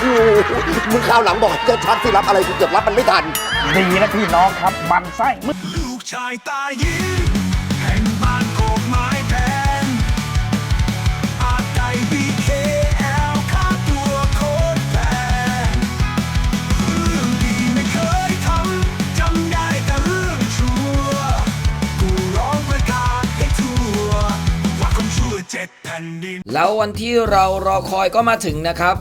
โหมึงคราวหลังบอกจะชัดสิรับอะไรกูเกือบรับมันไม่ทัน ดีนะพี่น้องครับมันไส้มึงลูกชายตายิงแห่งบ้านโคกไม้แพงอาจไก่ BKL ค่าตัวโคตรแพงเรื่องดีไม่เคยทำจำได้แต่เรื่องชั่ว กูร้องประกาศให้ทั่วว่าคนชั่วเจ็ดแผ่นดิน แล้ววันที่เรารอคอยก็มาถึงนะครับ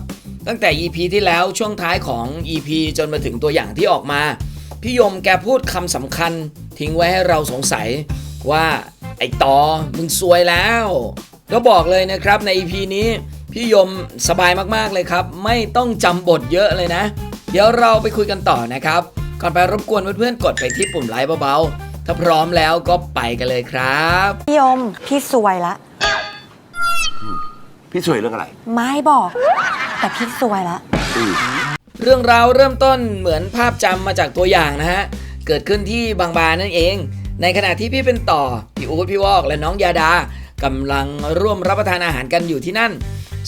ตั้งแต่ EP ที่แล้วช่วงท้ายของ EP จนมาถึงตัวอย่างที่ออกมา พี่ยมแกพูดคำสำคัญ ทิ้งไว้ให้เราสงสัยว่าไอ้ต่อมึงซวยแล้วก็บอกเลยนะครับใน EP นี้พี่ยมสบายมากๆเลยครับ ไม่ต้องจำบทเยอะเลยนะ เดี๋ยวเราไปคุยกันต่อนะครับ ก่อนไปรบกวนเพื่อนๆกดไปที่ปุ่มไลค์เบาๆ ถ้าพร้อมแล้วก็ไปกันเลยครับ พี่ยมพี่สวยละ พี่ช่วยเรื่องอะไร ไม่บอก แต่พี่สวยละเรื่องราวเริ่มต้นเหมือนภาพจำมาจากตัวอย่างนะฮะ เกิดขึ้นที่บางบานนั่นเอง ในขณะที่พี่เป็นต่อ พี่อู๊ดพี่วอกและน้องยาดากำลังร่วมรับประทานอาหารกันอยู่ที่นั่น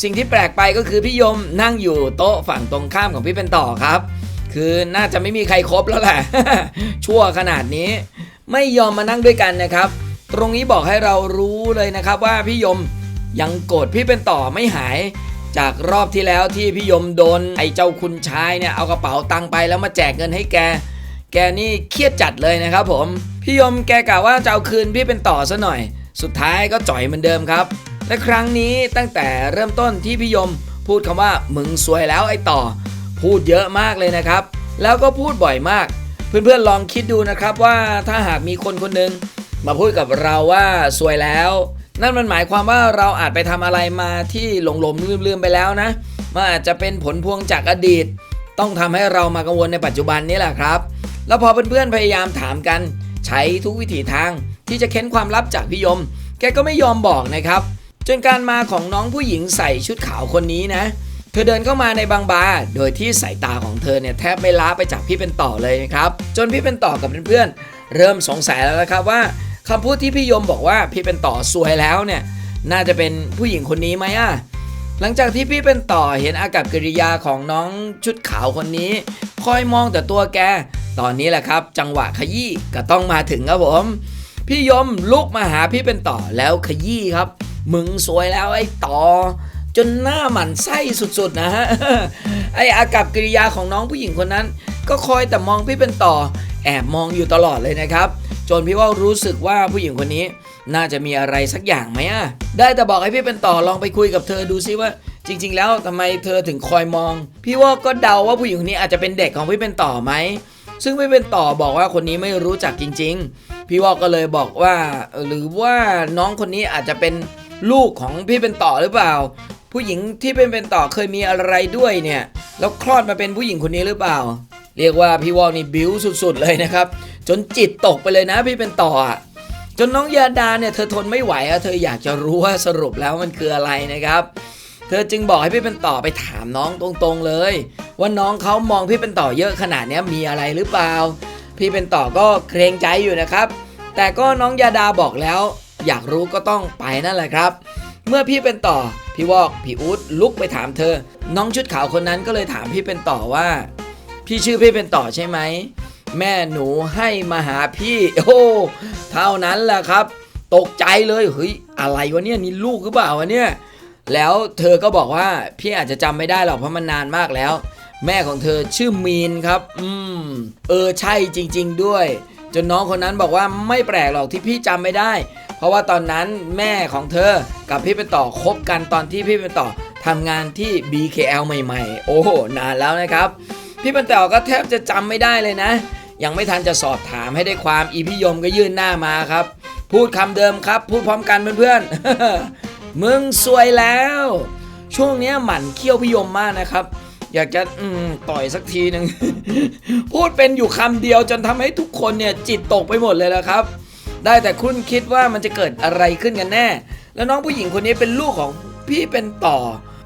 สิ่งที่แปลกไปก็คือพี่ยมนั่งอยู่โต๊ะฝั่งตรงข้ามของพี่เป็นต่อครับ คือน่าจะไม่มีใครครบแล้วแหละ ชั่วขนาดนี้ ไม่ยอมมานั่งด้วยกันนะครับ ตรงนี้บอกให้เรารู้เลยนะครับว่าพี่ยมยังโกรธพี่เป็นต่อไม่หาย จากรอบที่แล้วที่พี่ยมโดนไอ้เจ้าคุณชายเนี่ยเอากระเป๋าตังไปแล้วมาแจกเงินให้แก แกนี่เครียดจัดเลยนะครับผม พี่ยมแกกล่าวว่าจะเอาคืนพี่เป็นต่อซะหน่อย สุดท้ายก็จ่อยเหมือนเดิมครับ และครั้งนี้ตั้งแต่เริ่มต้นที่พี่ยมพูดคำว่ามึงซวยแล้วไอ้ต่อ พูดเยอะมากเลยนะครับ แล้วก็พูดบ่อยมาก เพื่อนๆลองคิดดูนะครับว่าถ้าหากมีคนคนหนึ่งมาพูดกับเราว่าซวยแล้ว นั่นมันหมายความว่าเราอาจไปทำอะไรมาที่หลงหลมลืมลืมๆไปแล้วนะมันอาจจะเป็นผลพวงจากอดีต ต้องทำให้เรามากังวลในปัจจุบันนี้แหละครับ แล้วพอเพื่อนๆพยายามถามกัน ใช้ทุกวิถีทางที่จะเค้นความลับจากพี่ยม แกก็ไม่ยอมบอกนะครับ จนการมาของน้องผู้หญิงใส่ชุดขาวคนนี้นะ เธอเดินเข้ามาในบางบาร์โดยที่สายตาของเธอเนี่ยแทบไม่ล้าไปจากพี่เป็นต่อเลยนะครับ จนพี่เป็นต่อกับเพื่อนๆเริ่มสงสัยแล้วนะครับว่า คำพูดที่พี่ยมบอกว่าพี่เป็นต่อสวยแล้วเนี่ย น่าจะเป็นผู้หญิงคนนี้ไหมอะหลังจากที่พี่เป็นต่อเห็นอากับกิริยาของน้องชุดขาวคนนี้ คอยมองแต่ตัวแก ตอนนี้แหละครับ จังหวะขยี้ก็ต้องมาถึงครับผม พี่ยมลุกมาหาพี่เป็นต่อแล้วขยี้ครับ มึงสวยแล้วไอ้ต่อ จนหน้าหมันไส้สุดๆนะฮะไออากับกิริยาของน้องผู้หญิงคนนั้น ก็คอยแต่มองพี่เป็นต่อ แอบมองอยู่ตลอดเลยนะครับ จนพี่ว่ารู้สึกว่าผู้หญิงคนนี้ น่าจะมีอะไรสักอย่างไหมอะได้แต่บอกให้พี่เป็นต่อลองไปคุยกับเธอดูซิว่า จริง ๆ แล้วทำไมเธอถึงคอยมอง พี่ว่าก็เดาว่าผู้หญิงคนนี้อาจจะเป็นเด็กของพี่เป็นต่อไหมซึ่งพี่เป็นต่อบอกว่าคนนี้ไม่รู้จักจริง ๆ พี่ว่าก็เลยบอกว่า หรือว่าน้องคนนี้อาจจะเป็นลูกของพี่เป็นต่อหรือเปล่า ผู้หญิงที่เป็นเป็นต่อเคยมีอะไรด้วยเนี่ยแล้วคลอดมาเป็นผู้หญิงคนนี้หรือเปล่า เรียกว่าพี่วอกนี่บิ้วสุดๆเลยนะครับ จนจิตตกไปเลยนะพี่เป็นต่อจนน้องยาดาเนี่ยเธอทนไม่ไหวอะเธออยากจะรู้ว่าสรุปแล้วมันคืออะไรนะครับ เธอจึงบอกให้พี่เป็นต่อไปถามน้องตรงๆเลย ว่าน้องเขามองพี่เป็นต่อเยอะขนาดนี้มีอะไรหรือเปล่า พี่เป็นต่อก็เกรงใจอยู่นะครับ แต่ก็น้องยาดาบอกแล้ว อยากรู้ก็ต้องไปนั่นแหละครับ เมื่อพี่เป็นต่อพี่วอกพี่อู๊ดลุกไปถามเธอ น้องชุดขาวคนนั้นก็เลยถามพี่เป็นต่อว่า พี่ชื่อพี่เป็นต่อใช่ไหม แม่หนูให้มาหาพี่ โอ้ เท่านั้นแหละครับ ตกใจเลยเฮ้ยอะไรวะเนี่ยนี่ลูกหรือเปล่าวะเนี่ย แล้วเธอก็บอกว่าพี่อาจจะจำไม่ได้หรอกเพราะมันนานมากแล้ว แม่ของเธอชื่อมีนครับ อืม เออใช่จริง ๆ ด้วย จนน้องคนนั้นบอกว่าไม่แปลกหรอกที่พี่จำไม่ได้ เพราะว่าตอนนั้นแม่ของเธอกับพี่เป็นต่อคบกันตอนที่พี่เป็นต่อทำงานที่ BKL ใหม่ ๆ โอ้โหนานแล้วนะครับ พี่ป็นต่อก็แทบจะจำไม่ได้เลยนะ ยังไม่ทันจะสอบถามให้ได้ความอีพี่ยมก็ยื่นหน้ามาครับ พูดคำเดิมครับ พูดพร้อมกันเพื่อนๆมึงสวยแล้ว ช่วงเนี้ยหมั่นเคี้ยวพี่ยมมากนะครับ อยากจะอืมต่อยสักทีหนึ่งพูดเป็นอยู่คำเดียวจนทำให้ทุกคนเนี่ยจิตตกไปหมดเลยแล้วครับ ได้แต่คุณคิดว่ามันจะเกิดอะไรขึ้นกันแน่ แล้วน้องผู้หญิงคนนี้เป็นลูกของพี่เป็นต่อ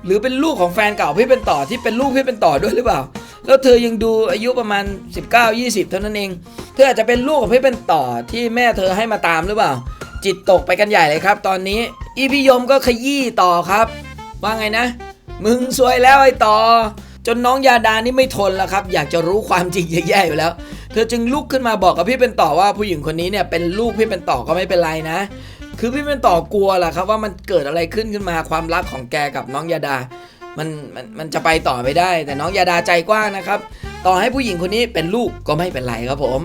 หรือเป็นลูกของแฟนเก่าพี่เป็นต่อที่เป็นลูกพี่เป็นต่อด้วยหรือเปล่า แล้วเธอยังดูอายุประมาณ 19-20 เท่านั้นเอง เธออาจจะเป็นลูกของพี่เป็นต่อที่แม่เธอให้มาตามหรือเปล่า จิตตกไปกันใหญ่เลยครับ ตอนนี้อีพี่ยมก็ขยี้ต่อครับ ว่าไงนะ มึงสวยแล้วไอ้ต่อ จนน้องยาดานี่ไม่ทนแล้วครับ อยากจะรู้ความจริงแย่ๆอยู่แล้ว เธอจึงลุกขึ้นมาบอกกับพี่เป็นต่อว่าผู้หญิงคนนี้เนี่ยเป็นลูกพี่เป็นต่อก็ไม่เป็นไรนะคือพี่เป็นต่อกลัวแหละครับว่ามันเกิดอะไรขึ้นขึ้นมาความรักของแกกับน้องยาดา มันมันมันจะไปต่อไม่ได้ แต่น้องยาดาใจกว้างนะครับ ต่อให้ผู้หญิงคนนี้เป็นลูกก็ไม่เป็นไรครับผม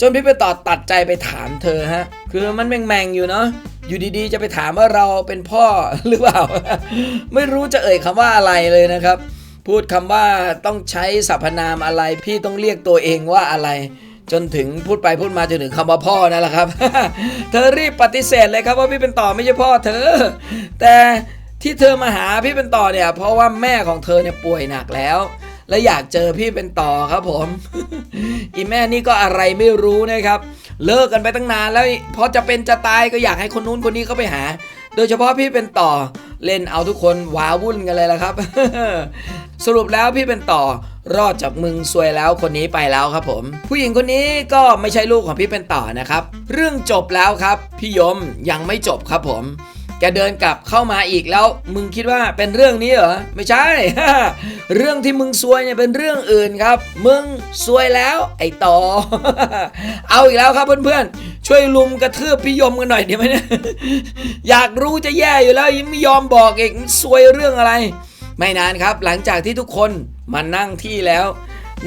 จนพี่ไปต่อตัดใจไปถามเธอฮะ คือมันแมงๆอยู่เนาะอยู่ดีๆ จะไปถามว่าเราเป็นพ่อหรือเปล่า ไม่รู้จะเอ่ยคำว่าอะไรเลยนะครับ พูดคำว่าต้องใช้สรรพนามอะไร พี่ต้องเรียกตัวเองว่าอะไร จนถึงพูดไปพูดมาจนถึงคำว่าพ่อนั่นแหละครับ เธอรีบปฏิเสธเลยครับว่าพี่เป็นต่อไม่ใช่พ่อเธอ แต่ ที่เธอมาหาพี่เป็นต่อเนี่ย เพราะว่าแม่ของเธอเนี่ยป่วยหนักแล้ว และอยากเจอพี่เป็นต่อครับผม อีแม่นี่ก็อะไรไม่รู้นะครับ เลิกกันไปตั้งนานแล้วพอจะเป็นจะตายก็อยากให้คนนู้นคนนี้เขาไปหา โดยเฉพาะพี่เป็นต่อเล่นเอาทุกคนว้าวุ่นกันเลยละครับ สรุปแล้วพี่เป็นต่อรอดจากมึงซวยแล้วคนนี้ไปแล้วครับผม ผู้หญิงคนนี้ก็ไม่ใช่ลูกของพี่เป็นต่อนะครับ เรื่องจบแล้วครับ พี่ยมยังไม่จบครับผม แกเดินกลับเข้ามาอีกแล้ว มึงคิดว่าเป็นเรื่องนี้เหรอ ไม่ใช่ เรื่องที่มึงซวยเนี่ยเป็นเรื่องอื่นครับ มึงซวยแล้วไอ้ต่อ เอาอีกแล้วครับเพื่อนๆ ช่วยลุมกระทืบพี่ยมกันหน่อยดีไหมเนี่ย อยากรู้จะแย่อยู่แล้วยังไม่ยอมบอกอีกซวยเรื่องอะไร ไม่นานครับ หลังจากที่ทุกคนมานั่งที่แล้ว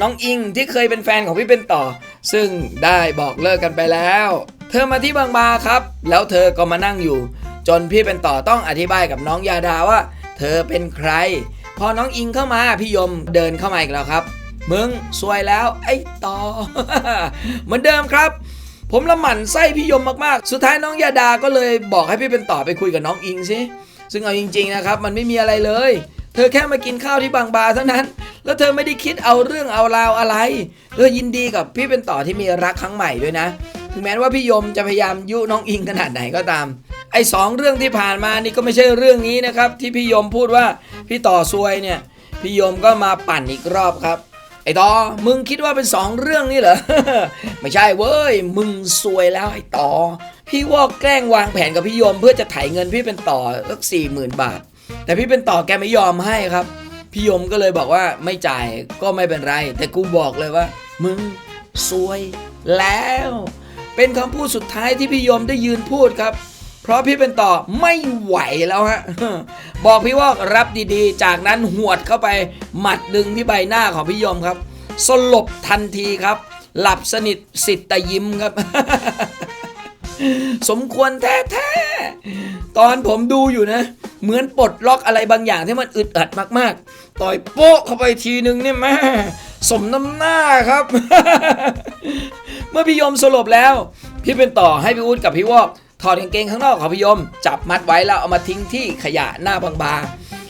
น้องอิงที่เคยเป็นแฟนของพี่เป็นต่อ ซึ่งได้บอกเลิกกันไปแล้ว เธอมาที่บางบาครับ แล้วเธอก็มานั่งอยู่ จนพี่เป็นต่อต้องอธิบายกับน้องยาดาว่า เธอเป็นใคร พอน้องอิงเข้ามาพี่ยมเดินเข้ามาอีกแล้วครับ มึงสวยแล้วไอ้ต่อ เหมือนเดิมครับ ผมละหมั่นไส้พี่ยมมากๆ สุดท้ายน้องยาดาก็เลยบอกให้พี่เป็นต่อไปคุยกับน้องอิงสิซึ่งเอาจริงๆนะครับ มันไม่มีอะไรเลย เธอแค่มากินข้าวที่บางบาเท่านั้น แล้วเธอไม่ได้คิดเอาเรื่องเอาราวอะไร เธอยินดีกับพี่เป็นต่อที่มีรักครั้งใหม่ด้วยนะ ถึงแม้ว่าพี่ยมจะพยายามยุน้องอิงขนาดไหนก็ตาม ไอ้สองเรื่องที่ผ่านมานี่ก็ไม่ใช่เรื่องนี้นะครับ ที่พี่ยมพูดว่าพี่ต่อซวยเนี่ยพี่ยมก็มาปั่นอีกรอบครับ ไอ้ต่อมึงคิดว่าเป็นสองเรื่องนี่เหรอไม่ใช่เว้ยมึงซวยแล้วไอ้ต่อพี่ว่าแกล้งวางแผนกับพี่ยมเพื่อจะไถเงินพี่เป็นต่อสักสี่หมื่นบาท แต่พี่เป็นต่อแกไม่ยอมให้ครับ พี่ยมก็เลยบอกว่าไม่จ่ายก็ไม่เป็นไร แต่กูบอกเลยว่า มึงซวยแล้ว เป็นคำพูดสุดท้ายที่พี่ยมได้ยืนพูดครับ เพราะพี่เป็นต่อไม่ไหวแล้วฮะ บอกพี่ว่ารับดีๆ จากนั้นหวดเข้าไปหมัดดึงที่ใบหน้าของพี่ยมครับ สลบทันทีครับ หลับสนิทสิทธิ์ตยิ้มครับ สมควรแท้ๆ ตอนผมดูอยู่นะ เหมือนปลดล็อกอะไรบางอย่างที่มันอึดอัดมากๆ ต่อยโป๊ะเข้าไปทีนึงเนี่ยแม่สมน้ำหน้าครับ เมื่อพี่ยมสลบแล้ว พี่เป็นต่อให้พี่อู๊ดกับพี่วอก ถอดกางเกงข้างนอกของพี่ยม จับมัดไว้แล้วเอามาทิ้งที่ขยะหน้าบางบา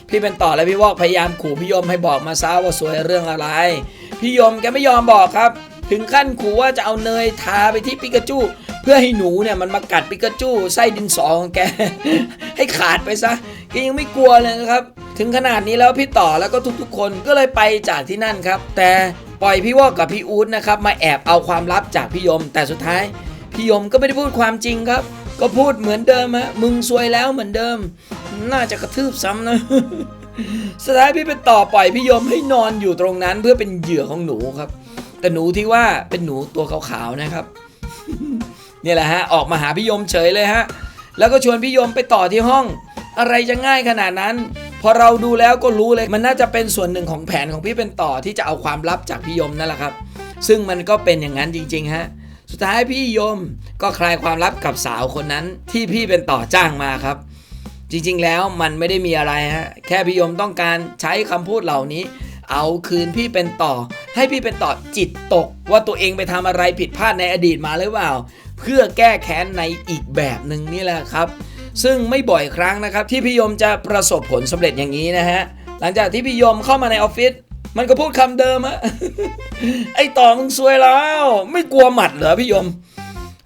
พี่เป็นต่อและพี่วอกพยายามขู่พี่ยมให้บอกมาซะว่าสวยเรื่องอะไร พี่ยมแกไม่ยอมบอกครับ ถึงขั้นขู่ว่าจะเอาเนยทาไปที่ปิกาจู เพื่อให้หนูเนี่ยมันมากัดปิกาจูไส้ดินสอของแก ให้ขาดไปซะแกยังไม่กลัวเลยนะครับ ถึงขนาดนี้แล้วพี่ต่อแล้วก็ทุกๆ คนก็เลยไปจากที่นั่นครับ แต่ปล่อยพี่วอกกับพี่อู๊ดนะครับมาแอบเอาความลับจากพี่ยม แต่สุดท้ายพี่ยมก็ไม่ได้พูดความจริงครับ ก็พูดเหมือนเดิมฮะ มึงซวยแล้วเหมือนเดิม น่าจะกระทืบซ้ำนะสุดท้ายพี่เป็นต่อปล่อยพี่ยมให้นอนอยู่ตรงนั้นเพื่อเป็นเหยื่อของหนูครับ แต่หนูที่ว่าเป็นหนูตัวขาวๆนะครับเนี่ยแหละฮะ ออกมาหาพี่ยมเฉยเลยฮะ แล้วก็ชวนพี่ยมไปต่อที่ห้อง อะไรจะง่ายขนาดนั้น พอเราดูแล้วก็รู้เลย มันน่าจะเป็นส่วนหนึ่งของแผนของพี่เป็นต่อที่จะเอาความลับจากพี่ยมนั่นแหละครับ ซึ่งมันก็เป็นอย่างนั้นจริง ๆ ฮะ สุดท้ายพี่ยมก็คลายความลับกับสาวคนนั้นที่พี่เป็นต่อจ้างมาครับ จริงๆแล้วมันไม่ได้มีอะไรฮะแค่พี่ยมต้องการใช้คำพูดเหล่านี้ เอาคืนพี่เป็นต่อ ให้พี่เป็นต่อจิตตก ว่าตัวเองไปทำอะไรผิดพลาดในอดีตมาหรือเปล่า เพื่อแก้แค้นในอีกแบบหนึ่งนี่แหละครับ ซึ่งไม่บ่อยครั้งนะครับ ที่พี่ยมจะประสบผลสำเร็จอย่างนี้นะฮะหลังจากที่พี่ยมเข้ามาในออฟฟิศ มันก็พูดคำเดิมฮะไอ้ต่อมึงซวยแล้ว ไม่กลัวหมัดเหรอพี่ยม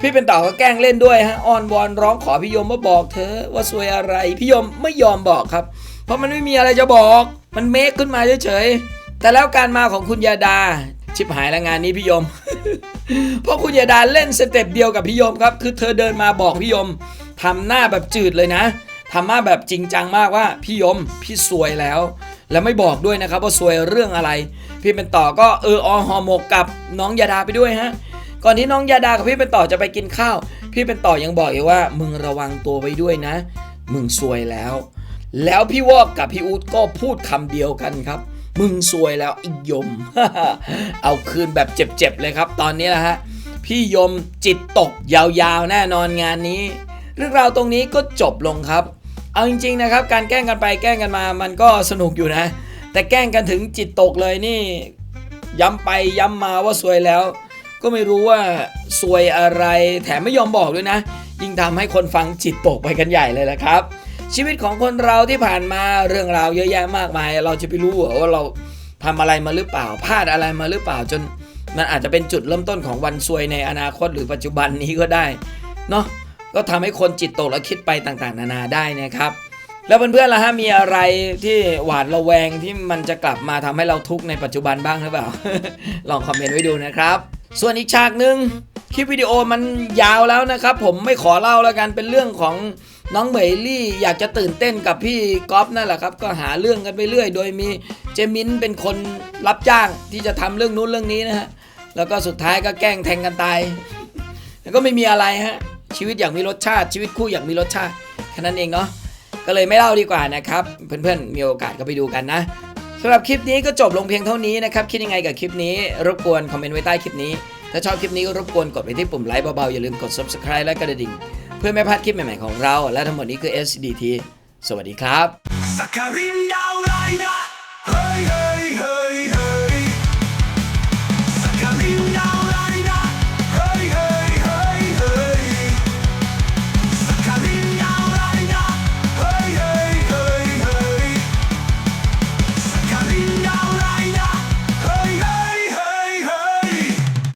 พี่เป็นต่อก็แกล้งเล่นด้วยฮะอ้อนวอนร้องขอพี่ยมว่าบอกเธอว่าซวยอะไร พี่ยมไม่ยอมบอกครับ เพราะมันไม่มีอะไรจะบอก มันเมคขึ้นมาเฉยๆแต่แล้วการมาของคุณยาดาชิบหายแล้วงานนี้พี่ยม เพราะคุณยาดาเล่นสเต็ปเดียวกับพี่ยมครับ คือเธอเดินมาบอกพี่ยมทำหน้าแบบจืดเลยนะทำหน้าแบบจริงจังมากว่าพี่ยมพี่สวยแล้ว และไม่บอกด้วยนะครับว่าซวยเรื่องอะไร พี่เป็นต่อก็เอออหอหมกกับน้องยาดาไปด้วยฮะก่อนที่น้องยาดากับพี่เป็นต่อจะไปกินข้าว พี่เป็นต่อยังบอกอีกว่า มึงระวังตัวไว้ด้วยนะ มึงซวยแล้ว แล้วพี่วอกกับพี่อู๊ดก็พูดคำเดียวกันครับ มึงซวยแล้วไอ้ยม เอาคืนแบบเจ็บๆเลยครับ ตอนนี้แหละฮะพี่ยมจิตตกยาวๆ แน่นอนงานนี้ เรื่องราวตรงนี้ก็จบลงครับ เอาจริงๆนะครับ การแกล้งกันไปแกล้งกันมามันก็สนุกอยู่นะ แต่แกล้งกันถึงจิตตกเลยนี่ ย้ำไปย้ำมาว่าซวยแล้ว ก็ไม่รู้ว่าซวยอะไร แถมไม่ยอมบอกด้วยนะ ยิ่งทำให้คนฟังจิตตกไปกันใหญ่เลยละครับ ชีวิตของคนเราที่ผ่านมาเรื่องราวเยอะแยะมากมาย เราจะไปรู้เหรอว่าเราทำอะไรมาหรือเปล่าพลาดอะไรมาหรือเปล่าจนมันอาจจะเป็นจุดเริ่มต้นของวันซวยในอนาคตหรือปัจจุบันนี้ก็ได้เนาะ ก็ทำให้คนจิตตกและคิดไปต่างๆ นานาได้นะครับ แล้วเพื่อนๆล่ะฮะมีอะไรที่หวาดระแวงที่มันจะกลับมาทำให้เราทุกข์ในปัจจุบันบ้างหรือเปล่า ลองคอมเมนต์ไว้ดูนะครับ ส่วนอีกฉากหนึ่งคลิปวิดีโอมันยาวแล้วนะครับ ผมไม่ขอเล่าแล้วกันเป็นเรื่องของน้องเหมยลี่อยากจะตื่นเต้นกับพี่ก๊อฟนั่นแหละครับ ก็หาเรื่องกันไปเรื่อย โดยมีเจมินเป็นคนรับจ้างที่จะทำเรื่องนู้นเรื่องนี้นะฮะแล้วก็สุดท้ายก็แกล้งแทงกันตายแล้วก็ไม่มีอะไรฮะ ชีวิตอย่างมีรสชาติชีวิตคู่อย่างมีรสชาติแค่นั้นเองเนาะก็เลยไม่เล่าดีกว่านะครับ เพื่อนๆมีโอกาสก็ไปดูกันนะสำหรับคลิปนี้ก็จบลงเพียงเท่านี้นะครับคิดยังไงกับคลิปนี้ รบกวนคอมเมนต์ไว้ใต้คลิปนี้ ถ้าชอบคลิปนี้ก็รบกวนกดไปที่ปุ่มไลค์เบาๆอย่าลืมกด subscribe และกระดิ่ง เพื่อไม่พลาดคลิปใหม่ๆของเรา และทั้งหมดนี้คือ SDT สวัสดีครับ